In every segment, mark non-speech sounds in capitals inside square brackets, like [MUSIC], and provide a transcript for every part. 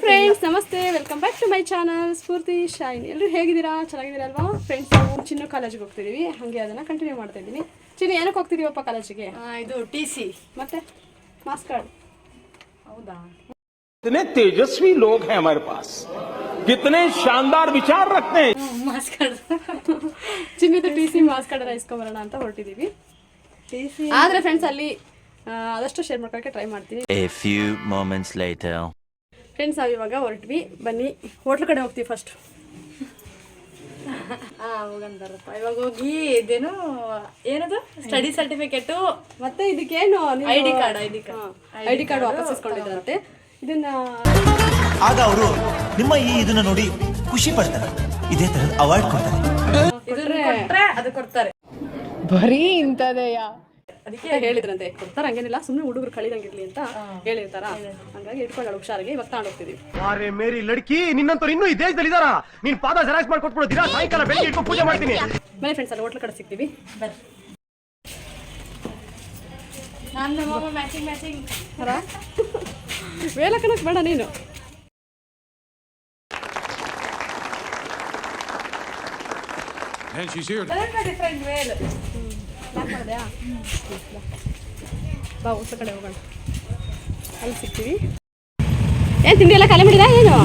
Hi friends ನಮಸ್ತೆ welcome back to my channel Spoorthi shine ಎಲ್ಲರೂ ಹೇಗಿದ್ದೀರಾ ಚೆನ್ನಾಗಿದ್ದೀರಾ ಅಲ್ವಾ ಫ್ರೆಂಡ್ಸ್ ನಾವು ಚಿನ್ನು ಕಾಲೇಜಿಗೆ ಹೋಗ್ತಿದ್ದೀವಿ ಹಾಗೆ ಅದನ್ನು ಕಂಟಿನ್ಯೂ ಮಾಡ್ತಾ ಇದ್ದೀನಿ ಚಿನ್ನು ಏನಕ್ಕೆ ಹೋಗ್ತಿದ್ದೀವಪ್ಪ ಕಾಲೇಜಿಗೆ ಇದು ಟಿ ಸಿ ಮತ್ತೆ ಮಾಸ್ ಕಾರ್ಡ್ ಹೌದಾ कितने तेजस्वी लोग हैं हमारे पास कितने शानदार विचार रखते हैं ಮಾಸ್ಕ್ ಕಾರ್ಡ್ ಚಿನ್ನದ ಟಿ ಸಿ ಮಾಸ್ ಕಾರ್ಡ್ ಇಸ್ಕೊಂಬರೋಣ ಅಂತ ಹೊರಟಿದ್ದೀವಿ ಟಿ ಸಿ ಆದರೆ ಫ್ರೆಂಡ್ಸ್ ಅಲ್ಲಿ ಆ, ಆದಷ್ಟು ಶೇರ್ ಮಾಡ್ಕೊಳ್ಳೋಕ್ಕೆ ಟ್ರೈ ಮಾಡ್ತೀನಿ A few moments later. friends ನಾವು ಇವಾಗ ಹೊರಟ್ವಿ. ಬನ್ನಿ. ಹೋಟ್ಲ್ ಕಡೆ ಹೋಗ್ತೀವಿ ಫಸ್ಟ್ ಹೋಗಂತಾರಪ್ಪ [LAUGHS] ಇವಾಗ ಹೋಗಿ ಇದೇನು ಏನದು? ಸ್ಟಡಿ ಸರ್ಟಿಫಿಕೇಟು ಮತ್ತೆ ಇದಕ್ಕೇನು I D card I D card I D card ವಾಪಸ್ ಇಸ್ಕೊಂಡಿದ್ದಾರಂತೆ ಇದನ್ನ ಆಗ ಅವರು ನಿಮ್ಮ ಈ ಇದನ್ನ ನೋಡಿ ಖುಷಿ ಪಡ್ತಾರೆ. ಇದೇ ತರದ ಅವಾರ್ಡ್ ಕೊಡ್ತಾರೆ. ಅದು ಕೊಡ್ತಾರೆ. ಬರೀ ಇಂಥದೆಯ? ಅದಕ್ಕೆ ಹೇಳಿದ್ರಂತೆ ಕೊಡ್ತಾರ ಹಂಗೇನಿಲ್ಲ ಸುಮ್ಮನೆ ಹುಡುಗರು ಕಳಿದಂಗಿರ್ಲಿ ಅಂತ ಹೇಳಿರ್ತಾರ. ಹಂಗಾಗಿ ಇಟ್ಕೊಂಡು ಹುಷಾರಿಗೆ ಇವಾಗ ತಗೊಂಡು ಹೋಗ್ತಿದೀವಿ ಅರೆ ಮೇರಿ ಲಡ್ಕಿ ನಿನ್ನಂತವ್ರು ಇನ್ನೂ ಈ ದೇಶದಲ್ಲಿ ಇದಾರ? ನೀನ್ ಪಾದ ಜೆರಾಕ್ಸ್ ಮಾಡ್ಕೊಟ್ಬಿಡು ದಿನ ಸಾಯಂಕಾಲ ಬೆಳಿಗ್ಗೆ ಇಟ್ಕೊಂಡು ಪೂಜೆ ಮಾಡ್ತೀನಿ. ಮನೆ ಫ್ರೆಂಡ್ಸ್ ಅಲ್ಲಿ ಹೋಟ್ಲ್ ಕಡೆ ಸಿಗ್ತೀವಿ. ಬರ್ರಿ. ನಾನು ನಮ್ಮಮ್ಮ ಮ್ಯಾಚಿಂಗ್ ಮ್ಯಾಚಿಂಗ್ ಬಾ ಹೊಸ ಕಡೆ ಹೋಗೋಣ. ಅಲ್ಲಿ ಸಿಗ್ತೀವಿ. ಏನ್ ತಿಂಡಿ ಎಲ್ಲ ಖಾಲಿ ಮಾಡಿದ ಏನು?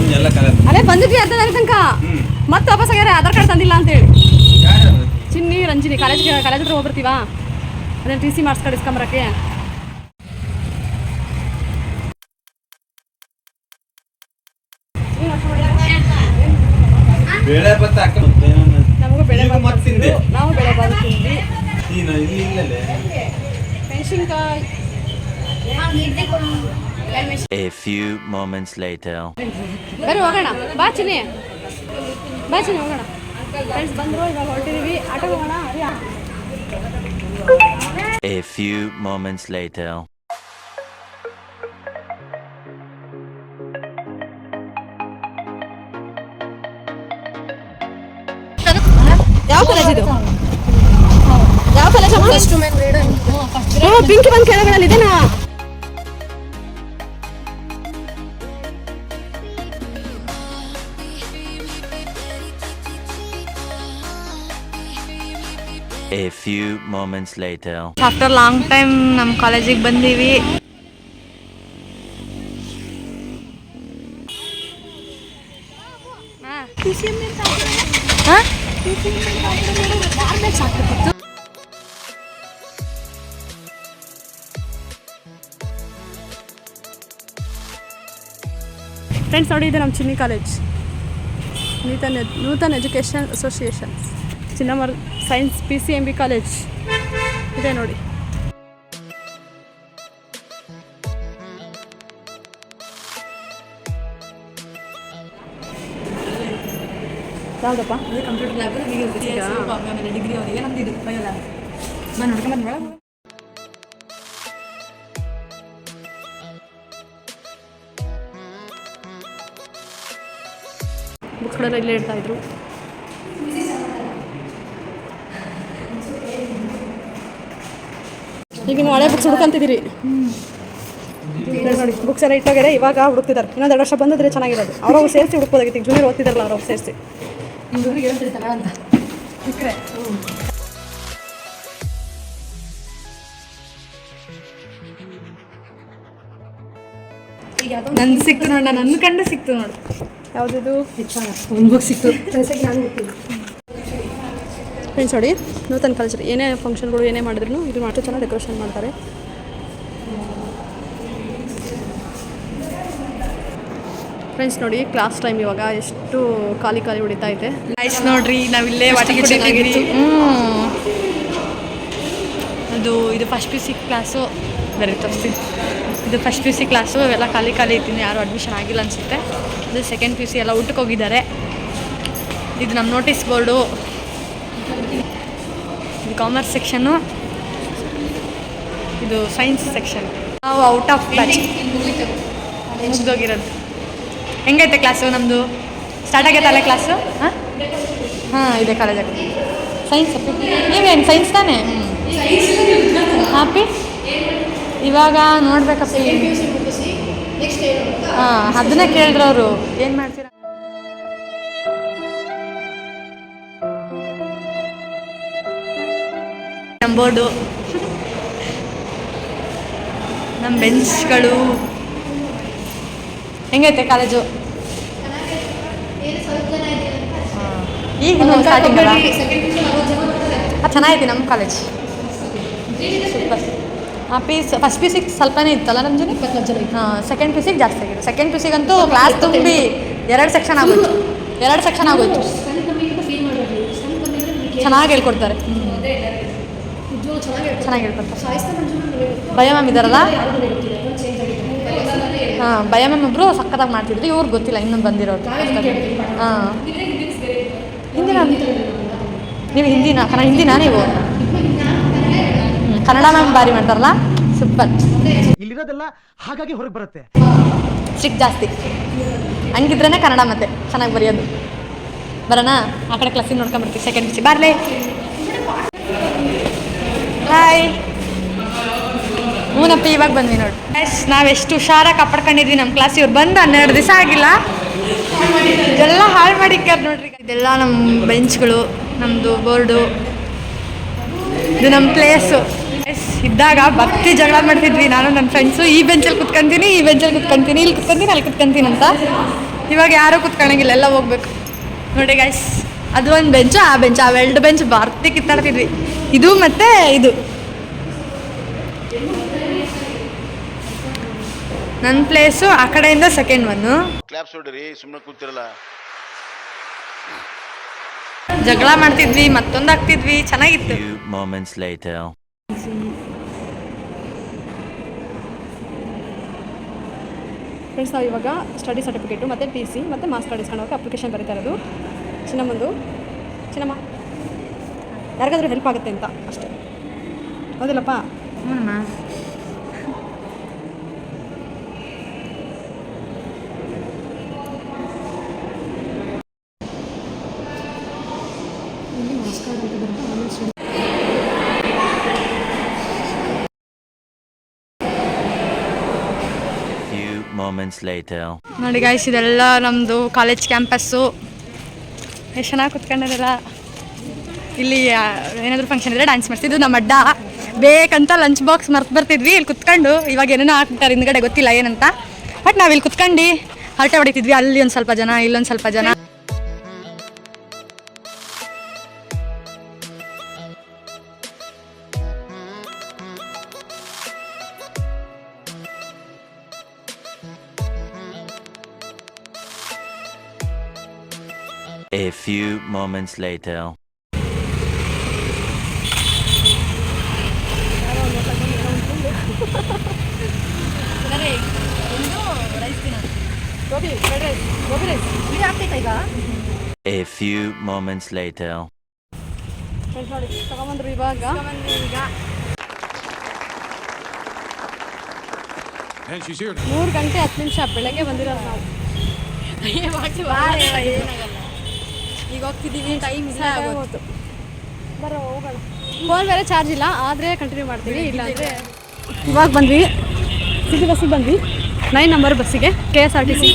ಅಲ್ಲೇ ಬಂದಿದ್ವಿ ಅರ್ಧ ತನಕ. ಮತ್ತೆ ವಾಪಸ್ ಆಗ್ಯಾರ ಆಧಾರ್ ಕಾರ್ಡ್ ತಂದಿಲ್ಲ ಅಂತೇಳಿ. ಚಿನ್ನಿ ರಂಜಿನಿ ಕಾಲೇಜ್ ಕಾಲೇಜ್ ಹತ್ರ ಹೋಗ್ಬರ್ತೀವಾ? ಅದೇ ಟಿ ಸಿ ಮಾಡಿಸ್ಕೊಂಡು ಇಸ್ಕೊಂಬರಕ್ಕೆ ನಮಗೂ ಬೆಳೆ ಈಗ ಮತ್ತೆ ತಿಂದೆ? ನಾವು ಬೆಳೆ ಬಾದು ತಿಂದ್ವಿ ನೀನು ಇಲ್ಲಿ ಇಲ್ಲಲೇ ಮೆಣಸಿನ್ಕಾಯಿ A few moments later. ಬರ್ರಿ ಹೋಗೋಣ. ಬಾ ಚಿನಿ ಬಾ ಚಿನಿ ಹೋಗೋಣ. ಫ್ರೆಂಡ್ಸ್ ಬಂದರು ಇವಾಗ ಹೊರಟಿದೀವಿ. ಆಟೋ ಹೋಗೋಣ A few moments later. ಯಾವ ಕಾಲೇಜ್ ಇದು? ಯಾವ ಕಾಲೇಜ್ ಪಿಂಕ್ ಬಂದ್ ಕೆಳಗಡೆ ಇದೇನಾ? A few moments later. After long time ನಮ್ಮ ಕಾಲೇಜಿಗೆ ಬಂದೀವಿ. ಫ್ರೆಂಡ್ಸ್ ನೋಡಿ ಇದು ನಮ್ಮ ಚಿನ್ನಿ ಕಾಲೇಜ್ ನೂತನ Nutan education association ಚಿನ್ನಮರ್ science P C M B college ಇದೆ ನೋಡಿ. ಯಾವುದಪ್ಪ? ಕಂಪ್ಯೂಟರ್ ಲ್ಯಾಬ್ ಆಮೇಲೆ ಡಿಗ್ರಿ ಅವರಿಗೆ. ನಮ್ದು ಇದು ಬಯೋ ಲ್ಯಾಬ್ ನಾನು ನೋಡ್ಕೊಂಡ್ ಬಂದ್ಮೇಲೆ ಬುಕ್ಸ್ಗಳೆಲ್ಲ ಇಲ್ಲೇ ಇಡ್ತಾ ಇದ್ರು. ಈಗ ನೀವು ಹಳೆ ಬುಕ್ಸ್ ಹುಡುಕಂತಿದ್ದೀರಿ ನೋಡಿ ಬುಕ್ಸ್ ಎಲ್ಲ ಇಟ್ಟೋಗ್ಯಾರೆ ಇವಾಗ ಹುಡುಕ್ತಿದ್ದಾರೆ. ಇನ್ನೊಂದು ಎರಡು ವರ್ಷ ಬಂದಿದ್ರೆ ಚೆನ್ನಾಗಿರೋದು. ಅವ್ರವ್ರು ಸೇರಿಸಿ ಹುಡುಕೋದಾಗಿತ್ತು ಈಗ. ಜೂನಿಯರ್ ಓದ್ತಿದ್ದಾರಲ್ಲ ಅವ್ರವ್ರು ಸೇರಿಸಿ. ನಂದು ಸಿಕ್ತು ನೋಡ ನನ್ನ ಕಂಡು ಸಿಕ್ತು ನೋಡು. ಯಾವುದಿದು? ಒಂದು ಬುಕ್ ಸಿಕ್ತು. ಫ್ರೆಂಡ್ಸ್ ನೋಡಿ ನೂತನ ಕಲ್ಚರ್ ಏನೇ ಫಂಕ್ಷನ್ಗಳು ಏನೇ ಮಾಡಿದ್ರು ಇದು ಮಾತ್ರ ಚೆನ್ನಾಗಿ ಡೆಕೋರೇಷನ್ ಮಾಡ್ತಾರೆ. ಫ್ರೆಂಡ್ಸ್ ನೋಡಿ ಕ್ಲಾಸ್ ಟೈಮ್ ಇವಾಗ ಎಷ್ಟು ಖಾಲಿ ಖಾಲಿ ಹೊಡಿತಾ ಇದೆ. ನೈಸ್ ನೋಡ್ರಿ ನಾವಿಲ್ಲೇ ಅದು ಇದು ಫಸ್ಟ್ ಪಿ ಸಿ ಕ್ಲಾಸು ಬರೀ ತೋರಿಸ್ತೀನಿ ಇದು ಫಸ್ಟ್ ಪಿ ಸಿ ಕ್ಲಾಸು ಇವೆಲ್ಲ ಖಾಲಿ ಖಾಲಿ ಇದ್ದೀನಿ ಯಾರು ಅಡ್ಮಿಷನ್ ಆಗಿಲ್ಲ ಅನಿಸುತ್ತೆ. ಇದು ಸೆಕೆಂಡ್ ಪಿ ಸಿ ಎಲ್ಲ ಊಟಕ್ಕೆ ಹೋಗಿದ್ದಾರೆ. ಇದು ನಮ್ಮ ನೋಟಿಸ್ ಬೋರ್ಡು ಕಾಮರ್ಸ್ ಸೆಕ್ಷನ್ನು ಇದು ಸೈನ್ಸ್ ಸೆಕ್ಷನ್ ನಾವು ಔಟ್ ಆಫ್ ಬ್ಯಾಚ್ ಮುಗ್ದೋಗಿರೋದು. ಹೆಂಗೈತೆ ಕ್ಲಾಸು ನಮ್ಮದು ಸ್ಟಾರ್ಟ್ ಆಗೈತೆ ಅಲ್ಲೇ ಕ್ಲಾಸು ಹಾಂ? ಹಾಂ ಇದೆ ಕಾಲೇಜಾಗ ಸೈನ್ಸ್ ನೀವೇನು ಸೈನ್ಸ್ ತಾನೇ? ಹಾಪಿ ಇವಾಗ ನೋಡ್ಬೇಕಪ್ಪ. ಹಾಂ ಅದನ್ನೇ ಕೇಳಿದ್ರು ಅವರು. ಏನು ಮಾಡ್ತೀರಾ? ನಮ್ಮ ಬೋರ್ಡು ನಮ್ಮ ಬೆಂಚ್ಗಳು ಹೆಂಗೈತೆ ಕಾಲೇಜು? ಈಗ ಸ್ಟಾರ್ಟಿಂಗ್ ಅದು ಚೆನ್ನಾಗೈತೆ. ನಮ್ಮ ಕಾಲೇಜ್ ಸೂಪರ್ ಹಾಂ ಪಿ ಫಸ್ಟ್ ಪಿ ಸಿಗೆ ಸ್ವಲ್ಪನೇ ಇತ್ತಲ್ಲ ನಮ್ಮ ಜನ ಇಪ್ಪತ್ತು ಜನ ಹಾಂ ಸೆಕೆಂಡ್ ಪಿ ಸಿಗೆ ಜಾಸ್ತಿ ಆಗಿದೆ ಸೆಕೆಂಡ್ ಪಿ ಸಿಗಂತೂ ಕ್ಲಾಸ್ ತುಂಬಿ ಎರಡು ಸೆಕ್ಷನ್ ಆಗೋಯ್ತು. ಎರಡು ಸೆಕ್ಷನ್ ಆಗೋಯ್ತು. ಚೆನ್ನಾಗಿ ಹೇಳ್ಕೊಡ್ತಾರೆ. ಚೆನ್ನಾಗಿ ಹೇಳ್ಕೊಡ್ತಾರೆ ಭಯ ಮ್ಯಾಮ್ ಇದಾರಲ್ಲ? ಹಾಂ ಭಯ ಮ್ಯಾಮ್ ಒಬ್ಬರು ಸಕ್ಕತ್ತಾಗಿ ಮಾಡ್ತಿದ್ರು. ಇವ್ರಿಗೆ ಗೊತ್ತಿಲ್ಲ ಇನ್ನೊಂದು ಬಂದಿರೋರು. ಹಾಂ. ಹಿಂದಿನ ನೀವು ಹಿಂದಿನ ಕನ್ನಡ ಹಿಂದಿನ ನೀವು? ಕನ್ನಡ ಮ್ಯಾಮ್ ಭಾರಿ ಮಾಡ್ತಾರಲ್ಲ? ಸೂಪರ್. ಇಲ್ಲಿರೋದೆಲ್ಲ ಹಾಗಾಗಿ ಹೊರಗೆ ಬರುತ್ತೆ. ಸ್ಟ್ರಿಕ್ ಜಾಸ್ತಿ. ಹಂಗಿದ್ರೇ ಕನ್ನಡ ಮತ್ತೆ. ಚೆನ್ನಾಗಿ ಬರೆಯೋದು. ಬರೋಣ ಆ ಕಡೆ ಕ್ಲಾಸಿಗೆ ನೋಡ್ಕೊಂಬರ್ತೀವಿ ಸೆಕೆಂಡ್ ಬಿಸಿ ಬಾರ್ಲೆ. ಹಾಯ್ ಹ್ಞೂನಪ್ಪ ಇವಾಗ ಬಂದ್ವಿ ನೋಡಿ. ಎಸ್ ನಾವೆಷ್ಟು ಹುಷಾರಾಗಿ ಕಾಪಾಡ್ಕೊಂಡಿದ್ವಿ ನಮ್ಮ ಕ್ಲಾಸ್ ಇವ್ರು ಬಂದು ಹನ್ನೆರಡು ದಿವಸ ಆಗಿಲ್ಲ. ಇದೆಲ್ಲ ಹಾಳು ಮಾಡಿಕ್ಕಾರ ನೋಡ್ರಿ. ಇದೆಲ್ಲ ನಮ್ಮ ಬೆಂಚ್ಗಳು ನಮ್ಮದು ಬೋರ್ಡು. ಇದು ನಮ್ಮ ಪ್ಲೇಸು ಎಸ್ ಇದ್ದಾಗ ಭಕ್ತಿ ಜಗಳ ಮಾಡ್ತಿದ್ವಿ. ನಾನು ನನ್ನ ಫ್ರೆಂಡ್ಸು ಈ ಬೆಂಚಲ್ಲಿ ಕುತ್ಕೊಂತೀನಿ, ಈ ಬೆಂಚಲ್ಲಿ ಕುತ್ಕೊಂತೀನಿ, ಇಲ್ಲಿ ಕುತ್ಕೊಂತೀನಿ, ಅಲ್ಲಿ ಕುತ್ಕೊಂತೀನಿ ಅಂತ. ಇವಾಗ ಯಾರೂ ಕುತ್ಕೊಳಂಗಿಲ್ಲ, ಎಲ್ಲ ಹೋಗ್ಬೇಕು. ನೋಡಿ ಗೈಸ್ ಅದು ಒಂದು ಬೆಂಚು ಆ ಬೆಂಚ್ ಆ ಎರಡು ಬೆಂಚ್ ಬರ್ತಿ ಕಿತ್ತಾಡ್ತಿದ್ವಿ ಇದು ಮತ್ತೆ ಇದು. ನನ್ನ ಪ್ಲೇಸು ಆ ಕಡೆಯಿಂದ ಸೆಕೆಂಡ್ ಒನ್ನು ಕ್ಲಾಪ್ಸ್ ಹೊಡ್ರಿ ಸುಮ್ಮನೆ ಕೂತಿರಲ್ಲ. ಜಗಳ ಮಾಡ್ತಿದ್ವಿ ಮತ್ತೊಂದು ಆಗ್ತಿದ್ವಿ ಚೆನ್ನಾಗಿತ್ತು. Moments later. ಫ್ರೆಂಡ್ಸ್ ನಾವು ಇವಾಗ ಸ್ಟಡಿ ಸರ್ಟಿಫಿಕೇಟು ಮತ್ತು ಟಿ ಸಿ ಮತ್ತು ಮಾಸ್ಟರ್ ಡಿಸ್ಕೌಂಟ್ ಅಪ್ಲಿಕೇಶನ್ ಬರೀತಾ ಇರೋದು. ಚಿನ್ನಮ್ಮಂದು. ಚಿನ್ನಮ್ಮ ಯಾರಿಗಾದ್ರೂ ಹೆಲ್ಪ್ ಆಗುತ್ತೆ ಅಂತ ಅಷ್ಟೇ. ಹೌದಿಲ್ಲಪ್ಪ? ಹ್ಞೂನಮ್ಮ ಲೈಟ್ moments later. ನೋಡಿ ಗಾಯ್ಸ್ ಇದೆಲ್ಲ ನಮ್ಮದು ಕಾಲೇಜ್ ಕ್ಯಾಂಪಸ್ಸು ಎಷ್ಟು ಚೆನ್ನಾಗಿ ಕುತ್ಕೊಂಡಿರಲ್ಲ ಇಲ್ಲಿ ಏನಾದರೂ ಫಂಕ್ಷನ್ ಇದ್ರೆ ಡ್ಯಾನ್ಸ್ ಮಾಡ್ತಿದ್ದು ನಮ್ಮ ಅಡ್ಡ ಬೇಕಂತ ಲಂಚ್ ಬಾಕ್ಸ್ ಮರ್ತು ಬರ್ತಿದ್ವಿ. ಇಲ್ಲಿ ಕುತ್ಕೊಂಡು ಇವಾಗ ಏನೇನೋ ಹಾಕ್ಬಿಟ್ಟಾರೆ ಹಿಂದ್ಗಡೆ, ಗೊತ್ತಿಲ್ಲ ಏನಂತ. ಬಟ್ ನಾವು ಇಲ್ಲಿ ಕುತ್ಕೊಂಡು ಹರಟೆ ಹೊಡಿತಿದ್ವಿ. ಅಲ್ಲಿ ಒಂದು ಸ್ವಲ್ಪ ಜನ, ಇಲ್ಲೊಂದು ಸ್ವಲ್ಪ ಜನ. A few moments later. Gobi fried rice gobi rice ಇದು ಆಗ್ತೈತಾ ಈಗ A few moments later. Friends ನೋಡಿ ತಗೊಂಬಂದ್ರು ಇವಾಗ ಈಗ ಮೂರು ಗಂಟೆ ಹತ್ತು ನಿಮಿಷ ಬೆಳಗ್ಗೆ ಬಂದಿರೋದು ನಾವು ಈಗ ಹೋಗ್ತಿದ್ದೀವಿ ಟೈಮ್ ಇಲ್ಲ ಆಗೋತು ಬರೋ ಹೋಗೋಣ. ಫೋನ್ ಬೇರೆ ಚಾರ್ಜ್ ಇಲ್ಲ ಆದರೆ ಕಂಟಿನ್ಯೂ ಮಾಡ್ತೀವಿ ಇಲ್ಲ ಅಂದರೆ ಇವಾಗ ಬಂದ್ವಿ. ಸಿಟಿ ಬಸ್ಸಿಗೆ ಬಂದ್ವಿ. ನೈನ್ ನಂಬರ್ ಬಸ್ಸಿಗೆ K S R T C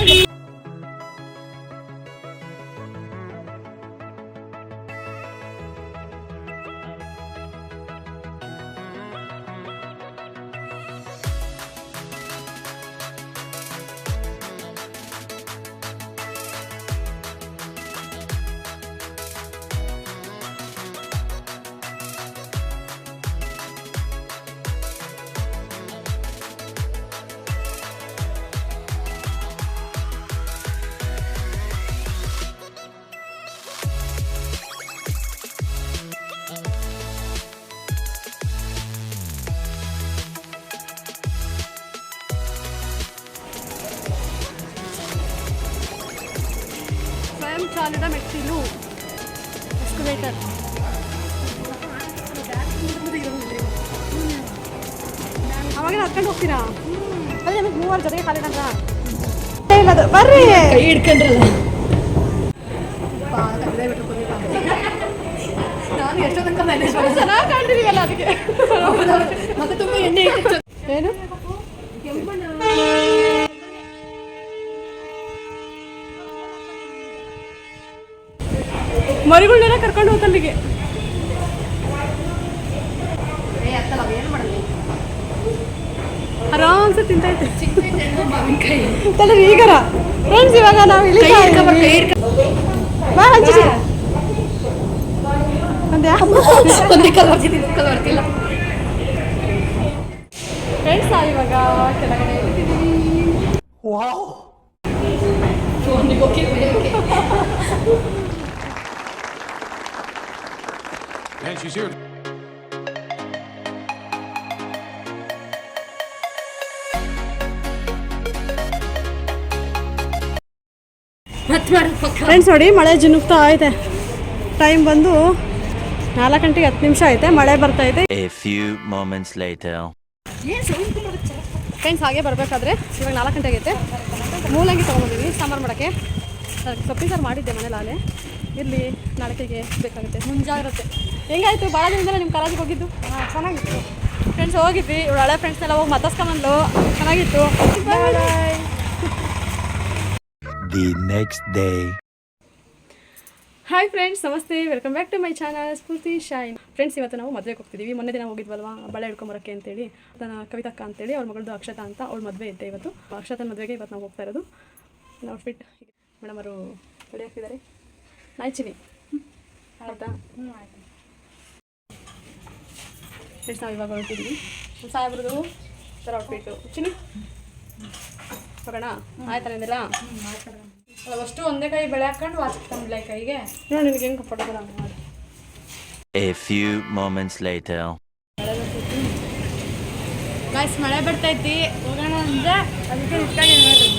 ಹೊರಗಡೆ ಹತ್ಕೊಂಡು ಬರ್ರಿ. ಕೈ ನಾನು ತನಕ ಮ್ಯಾನೇಜ್ ಅದಕ್ಕೆ. ಎಣ್ಣೆ ಏನು? ಮರಿಗಳನ್ನೆಲ್ಲ ಕರ್ಕೊಂಡು ಹೋಗಲ್ಲಿಗೆ ಏ ಅತ್ತಲ್ಲ ಆರಾಮ್ಸೆ ತಿಂತೈತೆ. ತಲೆ ಈಗರ ಫ್ರೆಂಡ್ಸ್ ಇವಾಗ ನಾವು ಇಲ್ಲಿ ಬಾ ಹಂಚಿ ಒಂದೇ ಫ್ರೆಂಡ್ಸ್ ನಾವು ಇವಾಗ ಕೆಳಗಡೆ ಇಳಿತಿದ್ದೀವಿ [LAUGHS] ಫ್ರೆಂಡ್ಸ್ ನೋಡಿ ಮಳೆ ಜಿನುಗ್ತಾ ಐತೆ ಟೈಮ್ ಬಂದು ನಾಲ್ಕು ಗಂಟೆಗೆ ಹತ್ತು ನಿಮಿಷ ಐತೆ ಮಳೆ ಬರ್ತಾ ಇದೆ. ಫ್ರೆಂಡ್ಸ್ ಹಾಗೆ ಬರಬೇಕಾದ್ರೆ ಇವಾಗ ನಾಲ್ಕು ಗಂಟೆ ಆಗೈತೆ ಮೂಲಂಗಿ ತೊಗೊಂಬಂದಿವಿ ಸಾಂಬಾರು ಮಾಡೋಕ್ಕೆ. ಸೊಪ್ಪಿ ಸಾರು ಮಾಡಿದ್ದೆ ಮನೇಲಿ ಆಲೆ ಇರಲಿ ನಾಳೆಗೆ ಬೇಕಾಗುತ್ತೆ. ಮುಂಜಾಗ್ರತೆ. ಹೆಂಗಾಯ್ತು? ಭಾಳ ದಿನದಿಂದ ನಿಮ್ಮ ಕಾಲೇಜಿಗೆ ಹೋಗಿದ್ದು? ಹಾಂ ಚೆನ್ನಾಗಿತ್ತು. ಫ್ರೆಂಡ್ಸ್ ಹೋಗಿದ್ವಿ. ಇವಳು ಹಳೆ ಫ್ರೆಂಡ್ಸ್ನೆಲ್ಲ ಹೋಗಿ ಮತ್ತಸ್ಕೊಂಬಂದ್ಲು. ಚೆನ್ನಾಗಿತ್ತು. Bye next day hi friends ನಮಸ್ತೆ. Welcome back to my channel Spoorthi shine friends ಇವತ್ತು ನಾವು ಮದುವೆಗೆ ಹೋಗ್ತಿದ್ದೀವಿ ಮೊನ್ನೆ ದಿನ ಹೋಗಿದ್ವಲ್ವಾ? ಬಳೆ ಹಿಡ್ಕೊಂಬರಕ್ಕೆ ಅಂತೇಳಿ ನನ್ನ ಕವಿತಕ್ಕ ಅಂತೇಳಿ ಅವ್ರ ಮಗಳದು ಅಕ್ಷತಾ ಅಂತ ಅವ್ಳ ಮದುವೆ ಇದ್ದೆ ಇವತ್ತು. ಅಕ್ಷತನ ಮದುವೆಗೆ ಇವತ್ತು ನಾವು ಹೋಗ್ತಾ ಇರೋದು. ಔಟ್ಫಿಟ್ ಮೇಡಮ್ ಅವರು ರೆಡಿ ಆಗ್ತಿದ್ದಾರೆ? ನಾಯ್ಚಿನಿ ಆಯ್ತಾ? ಫ್ರೆಂಡ್ಸ್ ನಾವು ಇವಾಗ ಹೊರಟಿದ್ವಿ. ಸಾಹೇಬ್ರದ್ದು ಥರ ಔಟ್ಫಿಟ್ಟು ಚಿನಿ ಹೋಗೋಣ ಆಯ್ತಾ ನಿಂದೆಲ್ಲ? ಅಷ್ಟು ಒಂದೇ ಕೈ ಬೆಳೆ ಹಾಕೊಂಡು ವಾಚ್ಕೊಂಡ್ಲೆ ಕೈಗೆ? ನೋಡಿ ನಿಮ್ಗೆ ಹೆಂಗೆ ಕಂಫರ್ಟಬಲ್ ಆಗಿ ಮಾಡಿ. A few moments later. Guys ಮಳೆ ಬರ್ತೈತಿ ಹೋಗೋಣ ಅಂದ್ರೆ ಅದಕ್ಕೆ ನಿಂತ್ಕೊಂಡಿದ್ದೀನಿ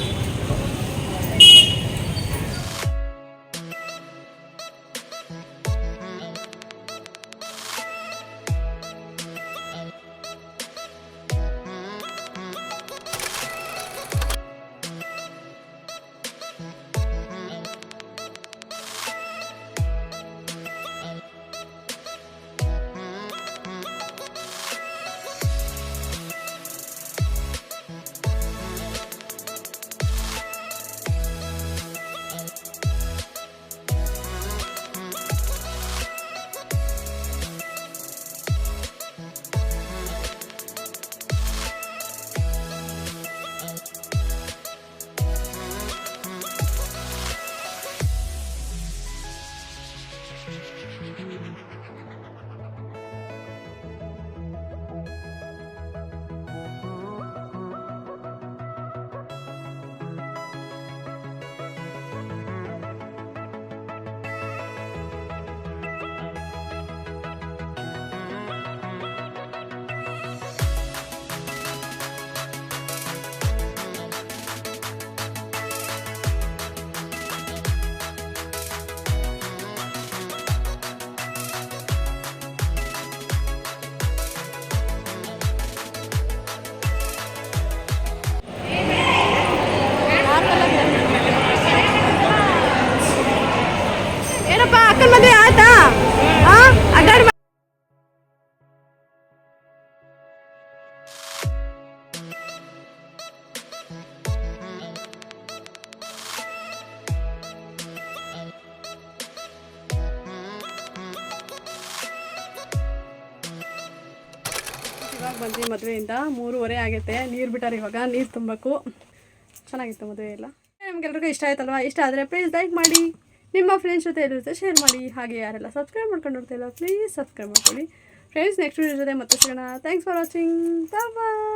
ಬಂದ್ವಿ ಮದುವೆಯಿಂದ ಮೂರುವರೆ ಆಗುತ್ತೆ ನೀರು ಬಿಟ್ಟಾರೆ ಇವಾಗ. ನೀರು ತುಂಬಬೇಕು ಚೆನ್ನಾಗಿತ್ತು ಮದುವೆ ಎಲ್ಲ. ನಿಮ್ಗೆಲ್ರಿಗೂ ಇಷ್ಟ ಆಯ್ತಲ್ವಾ? ಇಷ್ಟ ಆದರೆ ಪ್ಲೀಸ್ ಲೈಕ್ ಮಾಡಿ. ನಿಮ್ಮ ಫ್ರೆಂಡ್ಸ್ ಜೊತೆ ಎಲ್ಲರ ಜೊತೆ ಶೇರ್ ಮಾಡಿ. ಹಾಗೆ ಯಾರೆಲ್ಲ ಸಬ್ಸ್ಕ್ರೈಬ್ ಮಾಡ್ಕೊಂಡು ನೋಡ್ತಾ ಇಲ್ಲ ಪ್ಲೀಸ್ ಸಬ್ಸ್ಕ್ರೈಬ್ ಮಾಡ್ಕೊಳ್ಳಿ. ಫ್ರೆಂಡ್ಸ್ ನೆಕ್ಸ್ಟ್ ವೀಡಿಯೋ ಜೊತೆ ಮತ್ತೆ ಸಿಗೋಣ ಥ್ಯಾಂಕ್ಸ್ ಫಾರ್ ವಾಚಿಂಗ್ ಬಾಯ್